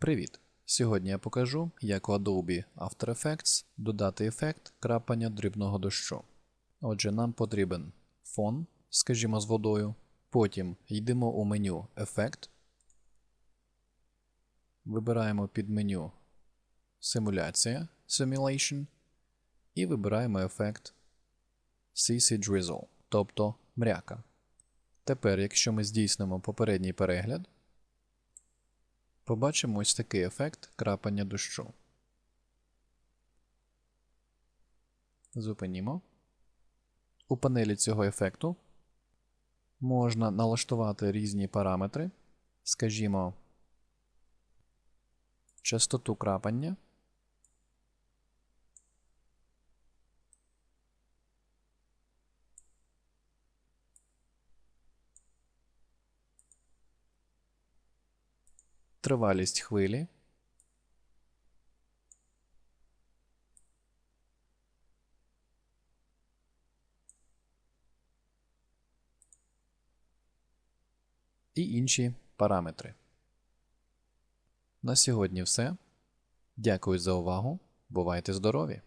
Привіт! Сьогодні я покажу, як у Adobe After Effects додати ефект крапання дрібного дощу. Отже, нам потрібен фон, скажімо, з водою. Потім йдемо у меню Ефект. Вибираємо під меню Симуляція Simulation і вибираємо ефект CC Drizzle, тобто мряка. Тепер, якщо ми здійснимо попередній перегляд, побачимо ось такий ефект крапання дощу. Зупинімо. У панелі цього ефекту можна налаштувати різні параметри, скажімо, частоту крапання. Тривалість хвилі. І інші параметри. На сьогодні все. Дякую за увагу. Бувайте здорові!